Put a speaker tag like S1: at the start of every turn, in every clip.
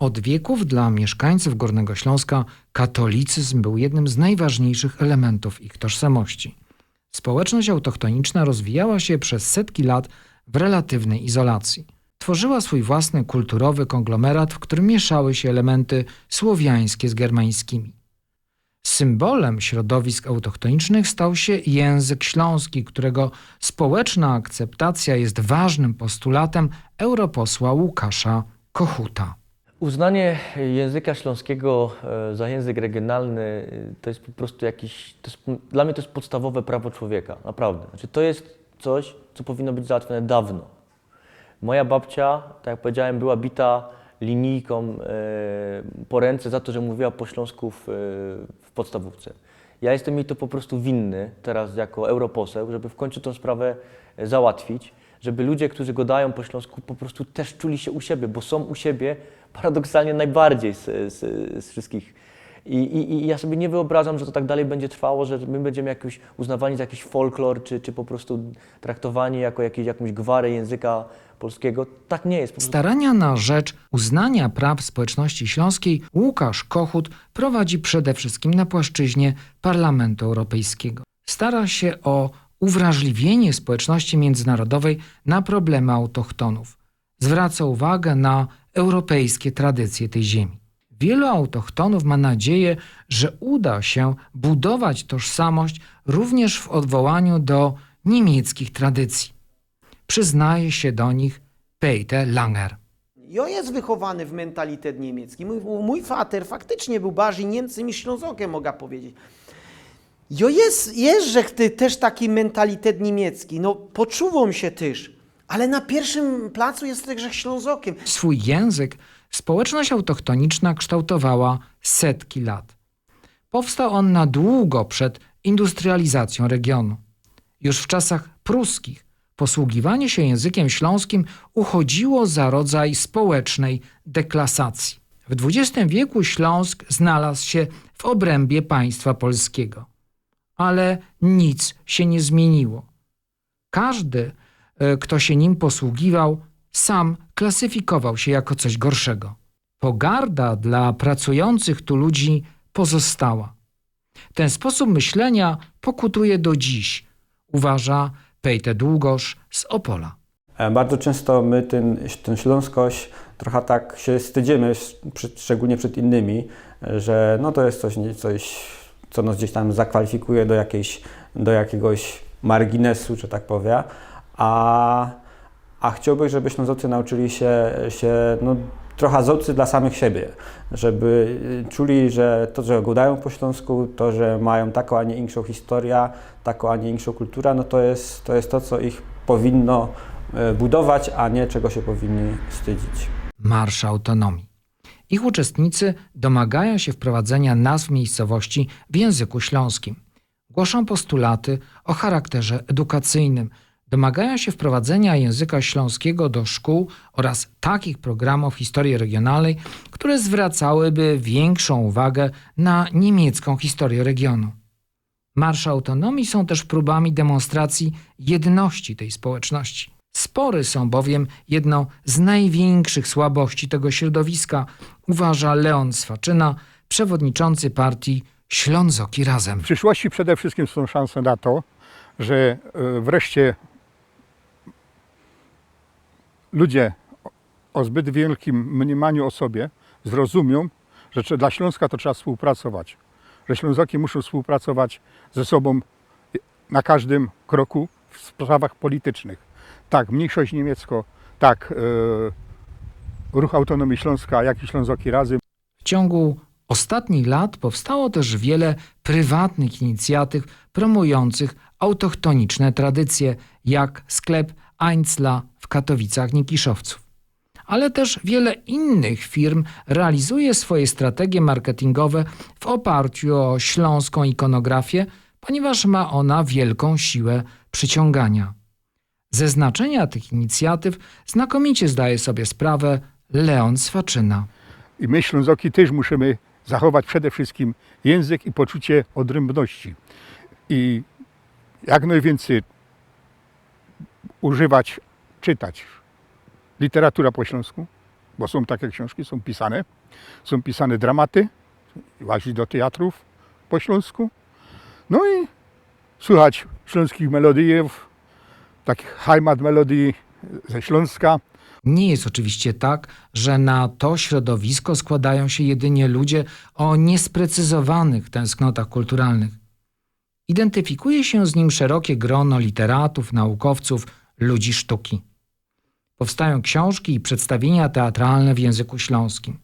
S1: Od wieków dla mieszkańców Górnego Śląska katolicyzm był jednym z najważniejszych elementów ich tożsamości. Społeczność autochtoniczna rozwijała się przez setki lat w relatywnej izolacji. Tworzyła swój własny kulturowy konglomerat, w którym mieszały się elementy słowiańskie z germańskimi. Symbolem środowisk autochtonicznych stał się język śląski, którego społeczna akceptacja jest ważnym postulatem europosła Łukasza Kochuta.
S2: Uznanie języka śląskiego e, za język regionalny e, to jest po prostu jakiś, jest, dla mnie to jest podstawowe prawo człowieka, naprawdę. Znaczy, to jest coś, co powinno być załatwione dawno. Moja babcia, tak jak powiedziałem, była bita linijką e, po ręce za to, że mówiła po śląsku w, e, w podstawówce. Ja jestem jej to po prostu winny teraz jako europoseł, żeby w końcu tę sprawę załatwić, żeby ludzie, którzy gadają po śląsku po prostu też czuli się u siebie, bo są u siebie paradoksalnie najbardziej z, z, z wszystkich. I, i, I ja sobie nie wyobrażam, że to tak dalej będzie trwało, że my będziemy jakoś uznawani za jakiś folklor, czy, czy po prostu traktowani jako jakieś, jakąś gwarę języka polskiego. Tak nie jest.
S1: Starania na rzecz uznania praw społeczności śląskiej Łukasz Kochut prowadzi przede wszystkim na płaszczyźnie Parlamentu Europejskiego. Stara się o uwrażliwienie społeczności międzynarodowej na problemy autochtonów. Zwraca uwagę na europejskie tradycje tej ziemi. Wielu autochtonów ma nadzieję, że uda się budować tożsamość również w odwołaniu do niemieckich tradycji. Przyznaje się do nich Peter Langer.
S3: Ja jest wychowany w mentalitet niemiecki. Mój, mój faktycznie był bardziej Niemcem niż Ślązokiem, mogę powiedzieć. Jo jest, jest, ty, też taki mentalitet niemiecki. No, poczuwam się też. Ale na pierwszym placu jest także Ślązokiem.
S1: Swój język społeczność autochtoniczna kształtowała setki lat. Powstał on na długo przed industrializacją regionu. Już w czasach pruskich posługiwanie się językiem śląskim uchodziło za rodzaj społecznej deklasacji. W XX wieku Śląsk znalazł się w obrębie państwa polskiego. Ale nic się nie zmieniło. Każdy, e, kto się nim posługiwał, sam klasyfikował się jako coś gorszego. Pogarda dla pracujących tu ludzi pozostała. Ten sposób myślenia pokutuje do dziś, uważa Pejte Długosz z Opola.
S4: E, Bardzo często my ten, tę śląskość trochę tak się wstydzimy, szczególnie przed innymi, e, że no to jest coś, coś, co nas gdzieś tam zakwalifikuje do, jakiejś, do jakiegoś marginesu, że tak powiem, a, a chciałbym, żeby Ślązocy nauczyli się, się no, trochę zocy dla samych siebie, żeby y, czuli, że to, że gadają po śląsku, to, że mają taką, a nie inną historię, taką, a nie inną kulturę, no to jest, to jest to, co ich powinno e, budować, a nie czego się powinni wstydzić.
S1: Marsz Autonomii. Ich uczestnicy domagają się wprowadzenia nazw miejscowości w języku śląskim. Głoszą postulaty o charakterze edukacyjnym. Domagają się wprowadzenia języka śląskiego do szkół oraz takich programów historii regionalnej, które zwracałyby większą uwagę na niemiecką historię regionu. Marsze autonomii są też próbami demonstracji jedności tej społeczności. Spory są bowiem jedną z największych słabości tego środowiska, uważa Leon Swaczyna, przewodniczący partii Ślązoki Razem.
S5: W przyszłości przede wszystkim są szanse na to, że e, wreszcie ludzie o- zbyt wielkim mniemaniu o sobie zrozumią, że dla Śląska to trzeba współpracować. Że Ślązoki muszą współpracować ze sobą na każdym kroku w sprawach politycznych. Tak, mniejszość niemiecko, tak, e, ruch autonomii Śląska, jak i Ślązoki razem.
S1: W ciągu ostatnich lat powstało też wiele prywatnych inicjatyw promujących autochtoniczne tradycje, jak sklep Einzla w Katowicach Nikiszowców. Ale też wiele innych firm realizuje swoje strategie marketingowe w oparciu o śląską ikonografię, ponieważ ma ona wielką siłę przyciągania. Ze znaczenia tych inicjatyw znakomicie zdaje sobie sprawę Leon Swaczyna.
S5: I my, Ślązoki, też musimy zachować przede wszystkim język i poczucie odrębności. I jak najwięcej używać, czytać literatura po śląsku, bo są takie książki, są pisane. Są pisane dramaty, łazić do teatrów po śląsku. No i słuchać śląskich melodiów, takich heimat melodii ze Śląska.
S1: Nie jest oczywiście tak, że na to środowisko składają się jedynie ludzie o niesprecyzowanych tęsknotach kulturalnych. Identyfikuje się z nim szerokie grono literatów, naukowców, ludzi sztuki. Powstają książki i przedstawienia teatralne w języku śląskim.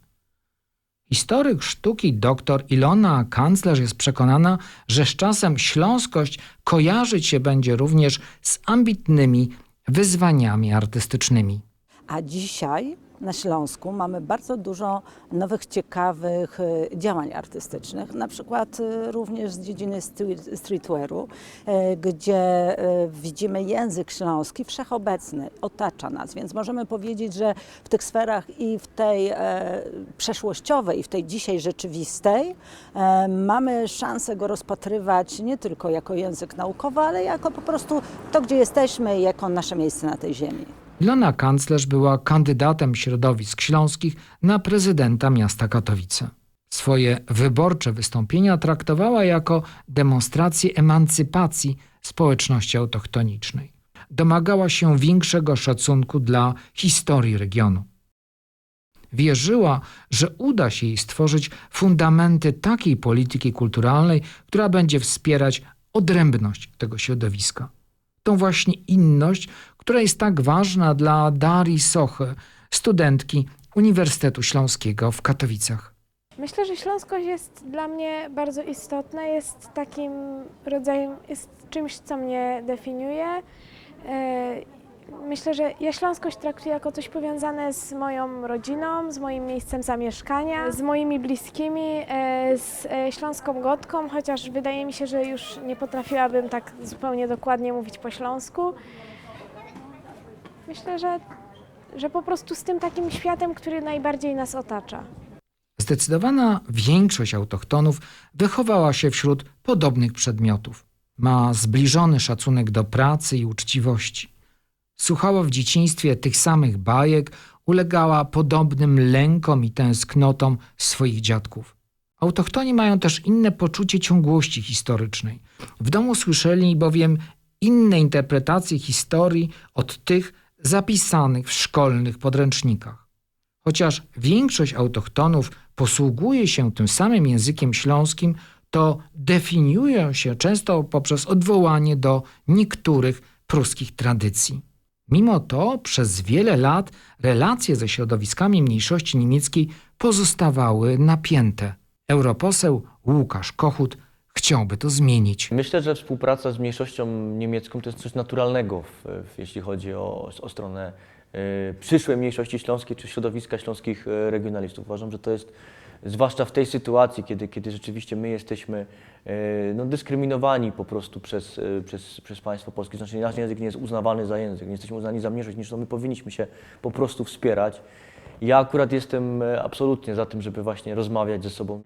S1: Historyk sztuki dr Ilona Kanclerz jest przekonana, że z czasem śląskość kojarzyć się będzie również z ambitnymi wyzwaniami artystycznymi.
S6: A dzisiaj na Śląsku mamy bardzo dużo nowych, ciekawych e, działań artystycznych, na przykład e, również z dziedziny street- streetwearu, e, gdzie widzimy język śląski wszechobecny, otacza nas, więc możemy powiedzieć, że w tych sferach i w tej przeszłościowej, i w tej dzisiaj rzeczywistej mamy szansę go rozpatrywać nie tylko jako język naukowy, ale jako po prostu to, gdzie jesteśmy i jako nasze miejsce na tej ziemi.
S1: Ilona Kanclerz była kandydatem środowisk śląskich na prezydenta miasta Katowice. Swoje wyborcze wystąpienia traktowała jako demonstrację emancypacji społeczności autochtonicznej. Domagała się większego szacunku dla historii regionu. Wierzyła, że uda się jej stworzyć fundamenty takiej polityki kulturalnej, która będzie wspierać odrębność tego środowiska. Tą właśnie inność, która jest tak ważna dla Darii Sochy, studentki Uniwersytetu Śląskiego w Katowicach.
S7: Myślę, że śląskość jest dla mnie bardzo istotna, jest takim rodzajem, jest czymś, co mnie definiuje. E, Myślę, że ja śląskość traktuję jako coś powiązane z moją rodziną, z moim miejscem zamieszkania, z moimi bliskimi, e, z e, śląską gotką, chociaż wydaje mi się, że już nie potrafiłabym tak zupełnie dokładnie mówić po śląsku. Myślę, że, że po prostu z tym takim światem, który najbardziej nas otacza.
S1: Zdecydowana większość autochtonów wychowała się wśród podobnych przedmiotów. Ma zbliżony szacunek do pracy i uczciwości. Słuchała w dzieciństwie tych samych bajek, ulegała podobnym lękom i tęsknotom swoich dziadków. Autochtoni mają też inne poczucie ciągłości historycznej. W domu słyszeli bowiem inne interpretacje historii od tych zapisanych w szkolnych podręcznikach. Chociaż większość autochtonów posługuje się tym samym językiem śląskim, to definiują się często poprzez odwołanie do niektórych pruskich tradycji. Mimo to przez wiele lat relacje ze środowiskami mniejszości niemieckiej pozostawały napięte. Europoseł Łukasz Kochut chciałby to zmienić.
S2: Myślę, że współpraca z mniejszością niemiecką to jest coś naturalnego, w, w, jeśli chodzi o, o stronę y, przyszłej mniejszości śląskiej czy środowiska śląskich y, regionalistów. Uważam, że to jest, zwłaszcza w tej sytuacji, kiedy, kiedy rzeczywiście my jesteśmy y, no, dyskryminowani po prostu przez, y, przez, przez państwo polskie, znaczy nasz język nie jest uznawany za język, nie jesteśmy uznani za mniejszość, niż to my powinniśmy się po prostu wspierać. Ja akurat jestem absolutnie za tym, żeby właśnie rozmawiać ze sobą.